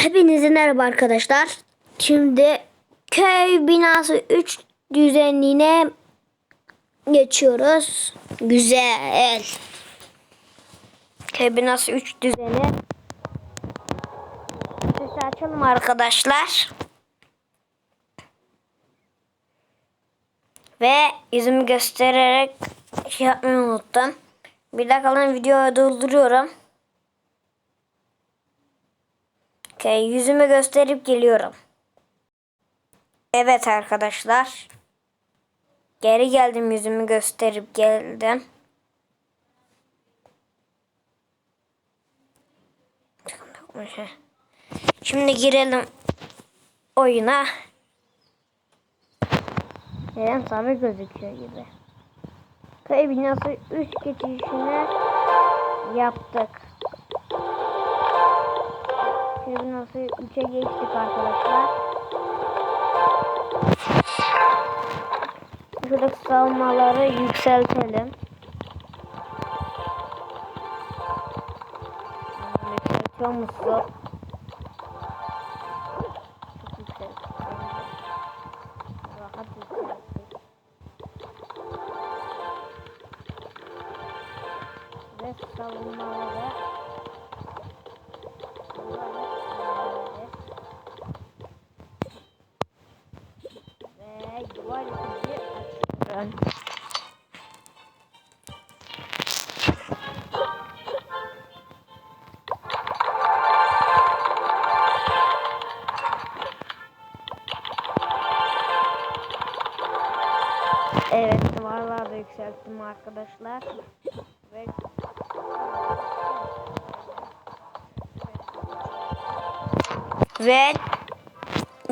Hepinize merhaba arkadaşlar. Şimdi köy binası 3 düzenliğine geçiyoruz. Güzel. Köy binası 3 düzeni. Sesi açalım arkadaşlar. Ve yüzümü göstererek şey yapmayı unuttum. Bir dakika videoyu dolduruyorum. Okay, yüzümü gösterip geliyorum. Evet arkadaşlar. Geri geldim yüzümü gösterip geldim. Şimdi girelim oyuna. Neden sarı gözüküyor gibi. Köy binası 3 geçişini yaptık. Köy binası 3'e geçtik arkadaşlar. Şuradaki savunmaları yükseltelim. Yükseltiyor musun? Açıyorum. Evet, duvarları da yükselttim arkadaşlar. Ve ve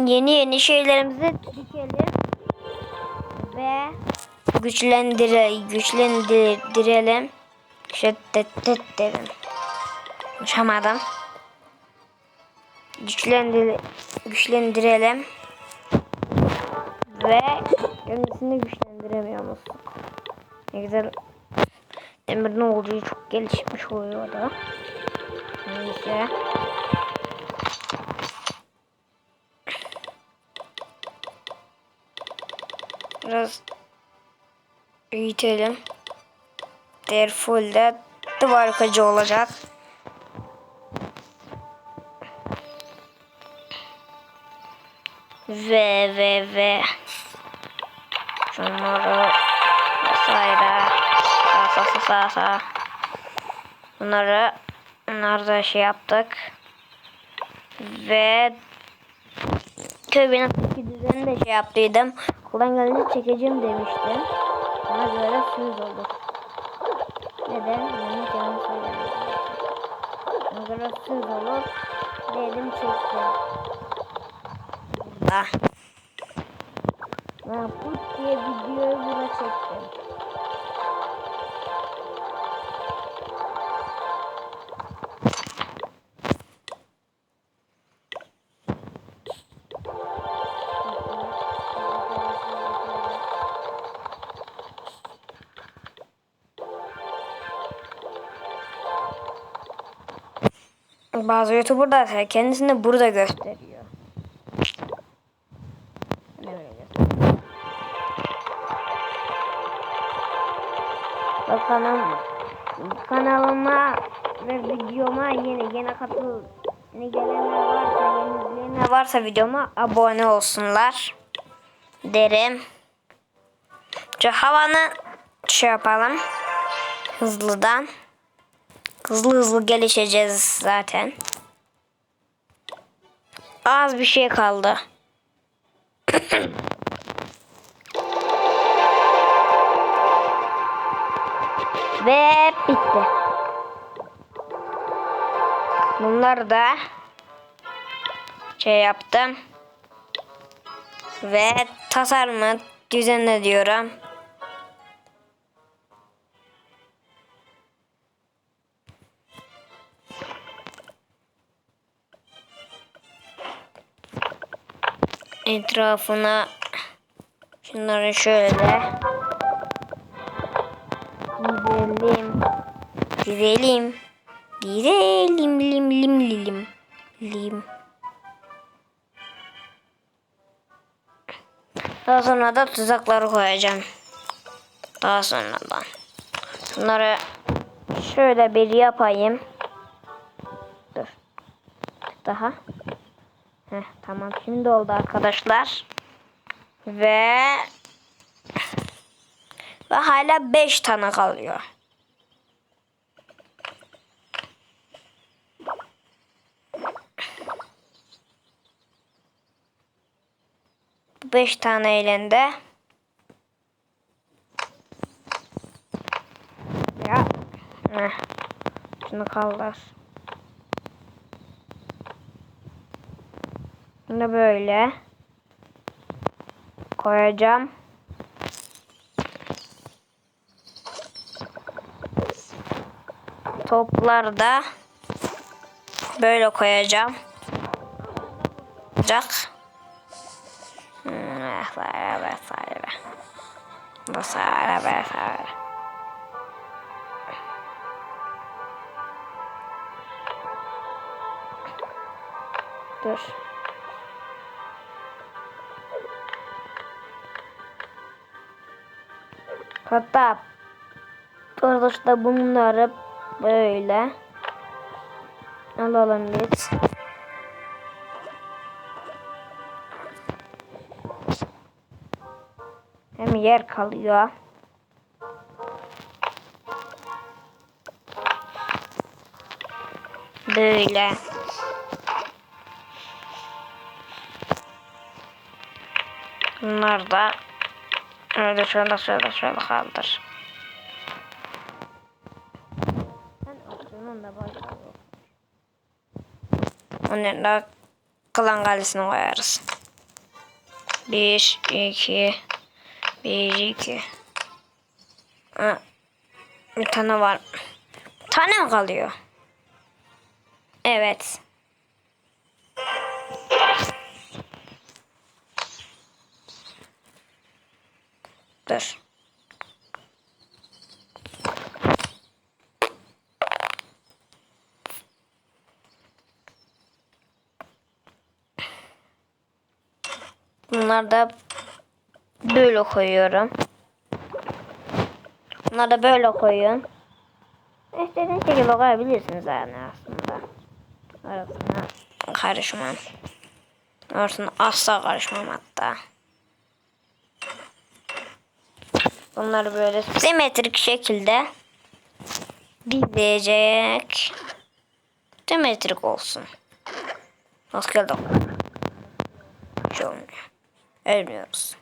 yeni yeni şeylerimizi dikelim ve güçlendire güçlendirelim. Şeddet dedim. Konuşamadım. Güçlendir güçlendirelim ve kendisini güçlendiremiyor musun? Ne güzel demir ne olduğu çok gelişmiş oluyor da. Neyse. Biraz büyütelim. Değer full de duvar kacı olacak. Ve ve ve şunları vesaire. Sa sa sa sa bunları bunları da şey yaptık? Ve köy binasındaki düzeni de şey yaptıydım. Koldan gelince çekeceğim demiştim ona göre söz olur neden? Benim canım söylemedim ona göre söz olur dedim çektim burada ben put diye videoyu buna çektim. Bazı YouTuber'da kendisini burada gösteriyor? Bakalım kanalıma ve videoma yeni yeni katıl yeni gelenler varsa yeni izleyenler varsa videoma abone olsunlar derim. Şu havanı şey yapalım hızlıdan. Hızlı hızlı gelişeceğiz zaten. Az bir şey kaldı. Ve bitti. Bunları da şey yaptım. Ve tasarımı düzenle diyorum. etrafına şunları şöyle gidelim. Gidelim. Gidelim lim lim lim lim. Lim. daha sonra da tuzakları koyacağım. Daha sonradan. Şunları şöyle bir yapayım. Dur. Daha. Heh, tamam şimdi oldu arkadaşlar. Ve ve hala 5 tane kalıyor. Beş tane elinde. Ya. Heh. Şunu kaldır. Bunu böyle koyacağım. Topları da böyle koyacağım. Olacak. Vesaire vesaire. Vesaire vesaire. Dur. Hatta arkadaşlar bunları böyle alalım biz. Hem yer kalıyor. Böyle. Bunlar da öyle şöyle şöyle şöyle kaldır. Ben opsiyonun da bayağı Onun da klan kalesine koyarız. Bir, iki, bir, iki. Ha, bir tane var. Bir tane mi kalıyor? Evet. Dur. Bunlar da böyle koyuyorum. Bunları da böyle koyun. İstediğiniz şekilde koyabilirsiniz yani aslında. Arasına karışmam. Arasına asla karışmam hatta. Bunları böyle simetrik şekilde dizecek. Simetrik olsun. Maskeli doktor. Hiç olmuyor. Ölmüyoruz.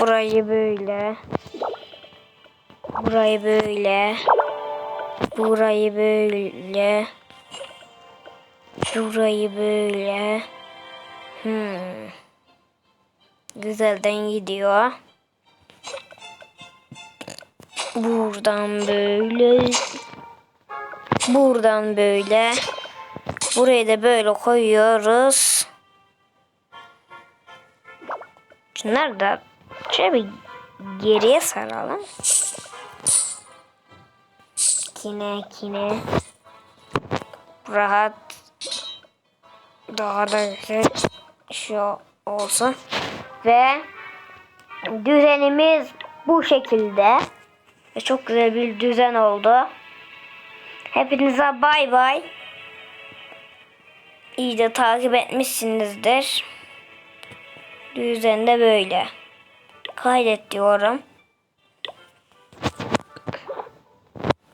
Burayı böyle. Burayı böyle. Burayı böyle. Burayı böyle. Hmm. Güzelden gidiyor. Buradan böyle. Buradan böyle. Burayı da böyle koyuyoruz. Şunları da şöyle bir geriye saralım. Kine kine. Rahat. Daha da güzel şu olsun. Ve düzenimiz bu şekilde. Ve çok güzel bir düzen oldu. Hepinize bay bay. İyice takip etmişsinizdir. Düzen de böyle. Kaydet diyorum.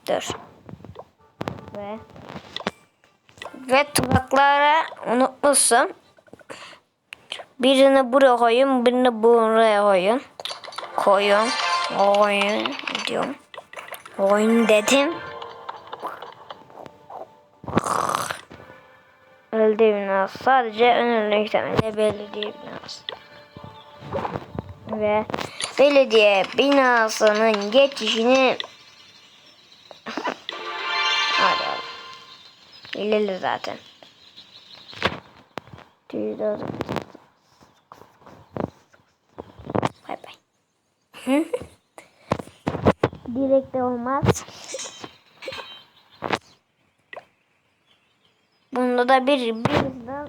Dur. Ve ve tuzakları unutmuşsun. Birini buraya koyun, birini buraya koyun. Koyun. Koyun diyorum. Koyun dedim. Belediye binası. Sadece önüne yükselmeli belediye binası. Ve belediye binasının geçişini Hadi zaten. Tüyler. Bay Direkt de olmaz. Sonunda da bir birinizden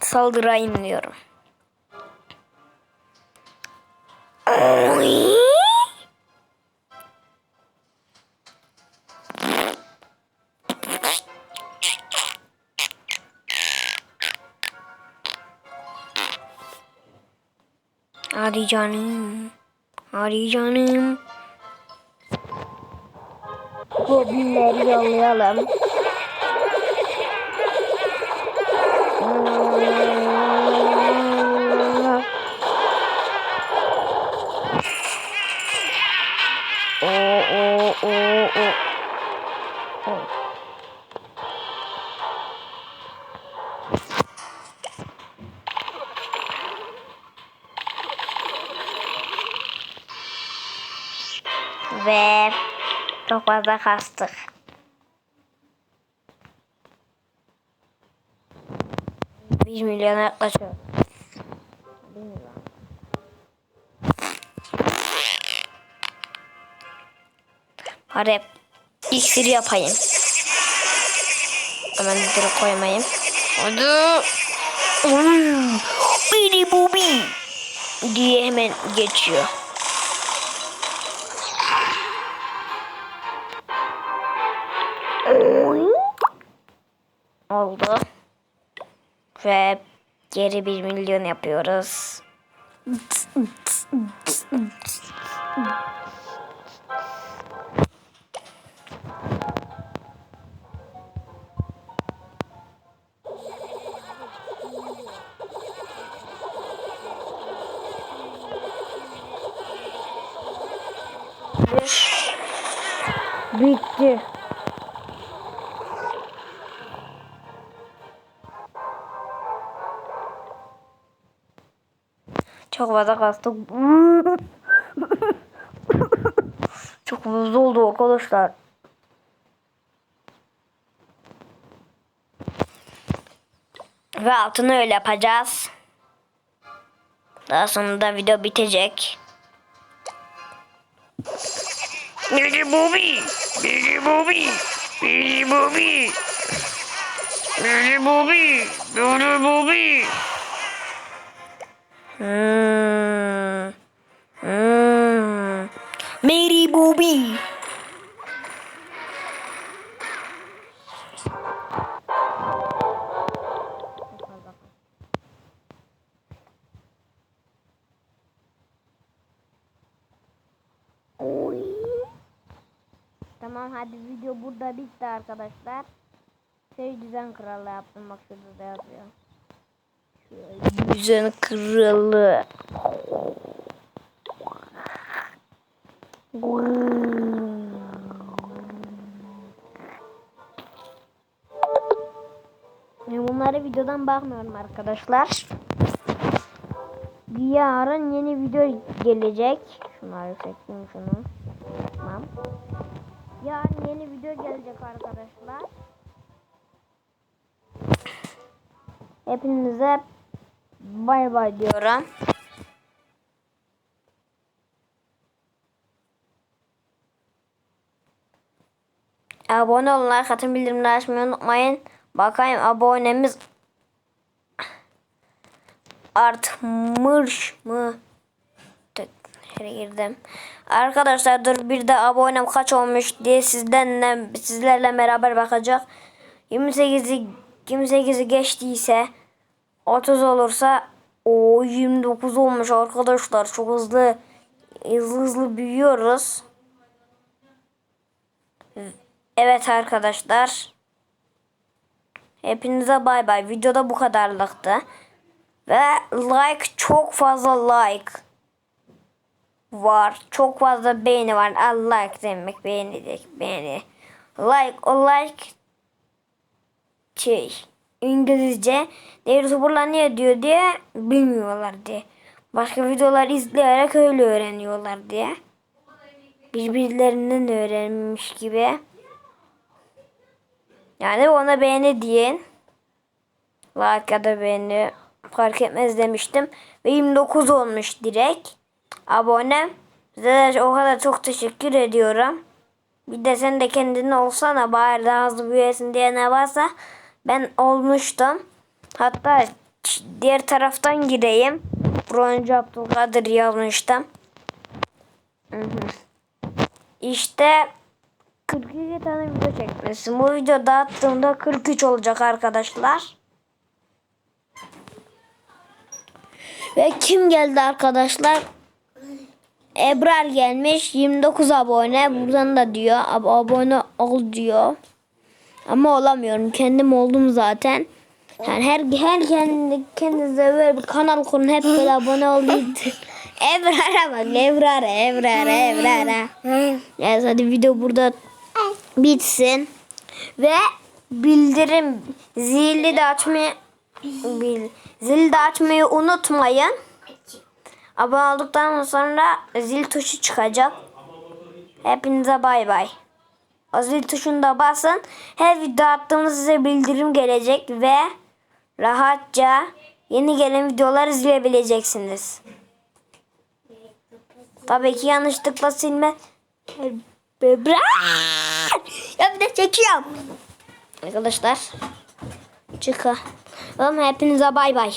saldırayım diyorum. Oy. Hadi canım. Hadi canım. Goblinleri yollayalım. Çok fazla kastık. Bir milyona yaklaşıyor. Hadi iksir yapayım. Hemen direkt koymayayım. Hadi. Bidi bubi diye hemen geçiyor. Oldu. Ve geri bir milyon yapıyoruz. Bitti. Fazla kastık. Çok hızlı oldu arkadaşlar. Ve altını öyle yapacağız. Daha sonra da video bitecek. Billy Bobby, Billy Bobby, Billy Bobby, Billy Bobby, Billy Bobby. Hmm. Hmm. Mary Bobby. Oy. Tamam hadi video burada bitti arkadaşlar. Şey düzen kralı yaptım bak şurada da yazıyor. Düzen kralı. Ben bunları videodan bakmıyorum arkadaşlar. Yarın yeni video gelecek. Şunları seçeyim şunu. Tamam. Yarın yeni video gelecek arkadaşlar. Hepinize bay bay diyorum. Abone olun, like atın, bildirimleri açmayı unutmayın. Bakayım abonemiz artmış mı? Şöyle girdim. Arkadaşlar dur bir de abonem kaç olmuş diye sizden sizlerle beraber bakacak. 28'i 28'i geçtiyse 30 olursa o 29 olmuş arkadaşlar. Çok hızlı hızlı hızlı büyüyoruz. Evet arkadaşlar. Hepinize bay bay. Videoda bu kadarlıktı. Ve like çok fazla like var. Çok fazla beğeni var. Al like demek beğeni beğeni. Like o like şey İngilizce de YouTuber'lar niye diyor diye bilmiyorlar diye. Başka videolar izleyerek öyle öğreniyorlar diye. Birbirlerinden öğrenmiş gibi. Yani ona beğeni diyin. Like ya da beğeni fark etmez demiştim. Ve 29 olmuş direkt. Abone. Size o kadar çok teşekkür ediyorum. Bir de sen de kendin olsana bari daha hızlı büyüyesin diye ne varsa Ben olmuştum. Hatta diğer taraftan gireyim. Broncu Abdülkadir yazmıştım. Hı. İşte 42 tane video çekmişsin. Bu video dağıttığımda 43 olacak arkadaşlar. Ve kim geldi arkadaşlar? Ebrar gelmiş. 29 abone. Buradan da diyor. Ab abone ol diyor. Ama olamıyorum. Kendim oldum zaten. Yani her her kendi kendinize böyle bir kanal kurun. Hep böyle abone olun. Ebrar'a bak. Ebrar'a, Ebrar'a, Ebrar'a. Evet hadi video burada bitsin. Ve bildirim zili de açmayı bil, de açmayı unutmayın. Abone olduktan sonra zil tuşu çıkacak. Hepinize bay bay. Zil tuşunu da basın. Her video attığımız size bildirim gelecek ve rahatça yeni gelen videoları izleyebileceksiniz. Tabii ki yanlışlıkla silme. Bebra! Ya bir de çekiyorum. Arkadaşlar. Çıkın. Hepinize bay bay.